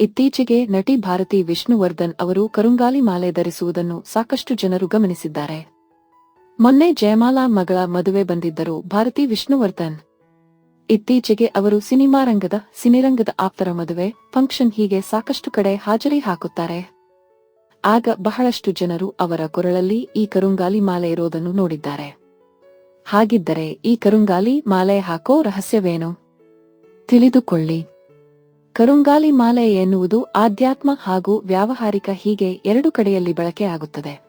ಇತ್ತೀಚೆಗೆ ನಟಿ ಭಾರತಿ ವಿಷ್ಣುವರ್ಧನ್ ಅವರು ಕರುಂಗಾಲಿ ಮಾಲೆ ಧರಿಸುವುದನ್ನು ಸಾಕಷ್ಟು ಜನರು ಗಮನಿಸಿದ್ದಾರೆ. ಮೊನ್ನೆ ಜಯಮಾಲಾ ಮಗಳ ಮದುವೆ ಬಂದಿದ್ದರು ಭಾರತಿ ವಿಷ್ಣುವರ್ಧನ್. ಇತ್ತೀಚೆಗೆ ಅವರು ಸಿನಿಮಾ ರಂಗದ ಸಿನಿರಂಗದ ಆಪ್ತರ ಮದುವೆ, ಫಂಕ್ಷನ್ ಹೀಗೆ ಸಾಕಷ್ಟು ಕಡೆ ಹಾಜರಿ ಹಾಕುತ್ತಾರೆ. ಆಗ ಬಹಳಷ್ಟು ಜನರು ಅವರ ಕೊರಳಲ್ಲಿ ಈ ಕರುಂಗಾಲಿ ಮಾಲೆ ಇರೋದನ್ನು ನೋಡಿದ್ದಾರೆ. ಹಾಗಿದ್ದರೆ ಈ ಕರುಂಗಾಲಿ ಮಾಲೆ ಹಾಕೋ ರಹಸ್ಯವೇನು? ತಿಳಿದುಕೊಳ್ಳಿ. ಕರುಂಗಾಲಿ ಮಾಲೆ ಎನ್ನುವುದು ಆಧ್ಯಾತ್ಮ ಹಾಗೂ ವ್ಯಾವಹಾರಿಕ ಹೀಗೆ ಎರಡು ಕಡೆಯಲ್ಲಿ ಬಳಕೆಯಾಗುತ್ತದೆ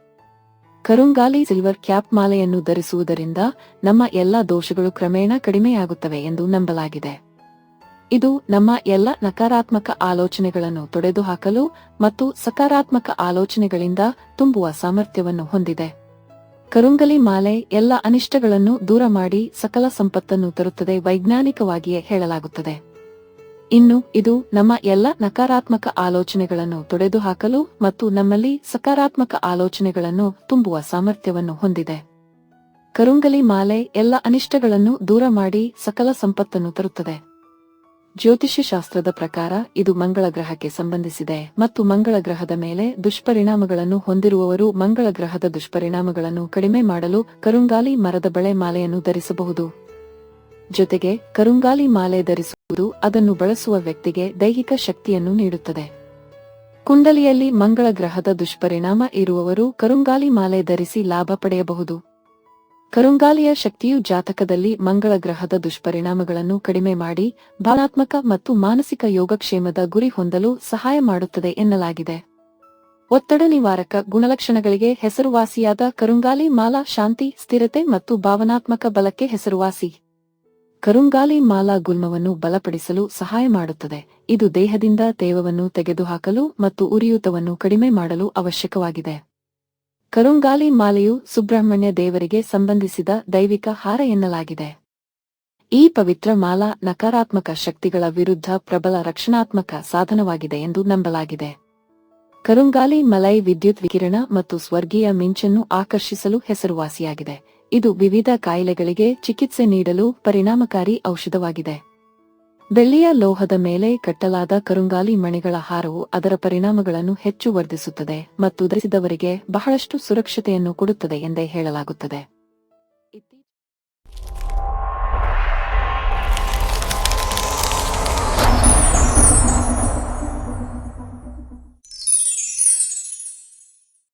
ಕರುಂಗಾಲಿ ಸಿಲ್ವರ್ ಕ್ಯಾಪ್ ಮಾಲೆಯನ್ನು ಧರಿಸುವುದರಿಂದ ನಮ್ಮ ಎಲ್ಲ ದೋಷಗಳು ಕ್ರಮೇಣ ಕಡಿಮೆಯಾಗುತ್ತವೆ ಎಂದು ನಂಬಲಾಗಿದೆ. ಇದು ನಮ್ಮ ಎಲ್ಲ ನಕಾರಾತ್ಮಕ ಆಲೋಚನೆಗಳನ್ನು ತೊಡೆದುಹಾಕಲು ಮತ್ತು ಸಕಾರಾತ್ಮಕ ಆಲೋಚನೆಗಳಿಂದ ತುಂಬುವ ಸಾಮರ್ಥ್ಯವನ್ನು ಹೊಂದಿದೆ. ಕರುಂಗಲಿ ಮಾಲೆ ಎಲ್ಲ ಅನಿಷ್ಟಗಳನ್ನು ದೂರ ಮಾಡಿ ಸಕಲ ಸಂಪತ್ತನ್ನು ತರುತ್ತದೆ ವೈಜ್ಞಾನಿಕವಾಗಿಯೇ ಹೇಳಲಾಗುತ್ತದೆ. ಇನ್ನು ಇದು ನಮ್ಮ ಎಲ್ಲ ನಕಾರಾತ್ಮಕ ಆಲೋಚನೆಗಳನ್ನು ತೊಡೆದುಹಾಕಲು ಮತ್ತು ನಮ್ಮಲ್ಲಿ ಸಕಾರಾತ್ಮಕ ಆಲೋಚನೆಗಳನ್ನು ತುಂಬುವ ಸಾಮರ್ಥ್ಯವನ್ನು ಹೊಂದಿದೆ. ಕರುಂಗಲಿ ಮಾಲೆ ಎಲ್ಲ ಅನಿಷ್ಟಗಳನ್ನು ದೂರ ಮಾಡಿ ಸಕಲ ಸಂಪತ್ತನ್ನು ತರುತ್ತದೆ. ಜ್ಯೋತಿಷ್ಯ ಶಾಸ್ತ್ರದ ಪ್ರಕಾರ ಇದು ಮಂಗಳ ಗ್ರಹಕ್ಕೆ ಸಂಬಂಧಿಸಿದೆ ಮತ್ತು ಮಂಗಳ ಗ್ರಹದ ಮೇಲೆ ದುಷ್ಪರಿಣಾಮಗಳನ್ನು ಹೊಂದಿರುವವರು ಮಂಗಳ ಗ್ರಹದ ದುಷ್ಪರಿಣಾಮಗಳನ್ನು ಕಡಿಮೆ ಮಾಡಲು ಕರುಂಗಾಲಿ ಮರದ ಬಳೆ ಮಾಲೆಯನ್ನು ಧರಿಸಬಹುದು. ಜೊತೆಗೆ ಕರುಂಗಾಲಿ ಮಾಲೆ ಧರಿಸುವುದು ಅದನ್ನು ಬಳಸುವ ವ್ಯಕ್ತಿಗೆ ದೈಹಿಕ ಶಕ್ತಿಯನ್ನು ನೀಡುತ್ತದೆ. ಕುಂಡಲಿಯಲ್ಲಿ ಮಂಗಳ ಗ್ರಹದ ದುಷ್ಪರಿಣಾಮ ಇರುವವರು ಕರುಂಗಾಲಿ ಮಾಲೆ ಧರಿಸಿ ಲಾಭ ಪಡೆಯಬಹುದು. ಕರುಂಗಾಲಿಯ ಶಕ್ತಿಯು ಜಾತಕದಲ್ಲಿ ಮಂಗಳ ಗ್ರಹದ ದುಷ್ಪರಿಣಾಮಗಳನ್ನು ಕಡಿಮೆ ಮಾಡಿ, ಭಾವನಾತ್ಮಕ ಮತ್ತು ಮಾನಸಿಕ ಯೋಗಕ್ಷೇಮದ ಗುರಿ ಹೊಂದಲು ಸಹಾಯ ಮಾಡುತ್ತದೆ ಎನ್ನಲಾಗಿದೆ. ಒತ್ತಡ ನಿವಾರಕ ಗುಣಲಕ್ಷಣಗಳಿಗೆ ಹೆಸರುವಾಸಿಯಾದ ಕರುಂಗಾಲಿ ಮಾಲಾ ಶಾಂತಿ, ಸ್ಥಿರತೆ ಮತ್ತು ಭಾವನಾತ್ಮಕ ಬಲಕ್ಕೆ ಹೆಸರುವಾಸಿ. ಕರುಂಗಾಲಿ ಮಾಲಾ ಗುಲ್ಮವನ್ನು ಬಲಪಡಿಸಲು ಸಹಾಯ ಮಾಡುತ್ತದೆ. ಇದು ದೇಹದಿಂದ ತೇವವನ್ನು ತೆಗೆದುಹಾಕಲು ಮತ್ತು ಉರಿಯೂತವನ್ನು ಕಡಿಮೆ ಮಾಡಲು ಅವಶ್ಯಕವಾಗಿದೆ. ಕರುಂಗಾಲಿ ಮಾಲೆಯು ಸುಬ್ರಹ್ಮಣ್ಯ ದೇವರಿಗೆ ಸಂಬಂಧಿಸಿದ ದೈವಿಕ ಹಾರ ಎನ್ನಲಾಗಿದೆ. ಈ ಪವಿತ್ರ ಮಾಲಾ ನಕಾರಾತ್ಮಕ ಶಕ್ತಿಗಳ ವಿರುದ್ಧ ಪ್ರಬಲ ರಕ್ಷಣಾತ್ಮಕ ಸಾಧನವಾಗಿದೆ ಎಂದು ನಂಬಲಾಗಿದೆ. ಕರುಂಗಾಲಿ ಮಲೈ ವಿದ್ಯುತ್ ವಿಕಿರಣ ಮತ್ತು ಸ್ವರ್ಗೀಯ ಮಿಂಚನ್ನು ಆಕರ್ಷಿಸಲು ಹೆಸರುವಾಸಿಯಾಗಿದೆ. ಇದು ವಿವಿಧ ಕಾಯಿಲೆಗಳಿಗೆ ಚಿಕಿತ್ಸೆ ನೀಡಲು ಪರಿಣಾಮಕಾರಿ ಔಷಧವಾಗಿದೆ. ಬೆಳ್ಳಿಯ ಲೋಹದ ಮೇಲೆ ಕಟ್ಟಲಾದ ಕರುಂಗಾಲಿ ಮಣಿಗಳ ಹಾರವು ಅದರ ಪರಿಣಾಮಗಳನ್ನು ಹೆಚ್ಚು ವರ್ಧಿಸುತ್ತದೆ ಮತ್ತು ಧರಿಸಿದವರಿಗೆ ಬಹಳಷ್ಟು ಸುರಕ್ಷತೆಯನ್ನು ಕೊಡುತ್ತದೆ ಎಂದೇ ಹೇಳಲಾಗುತ್ತದೆ.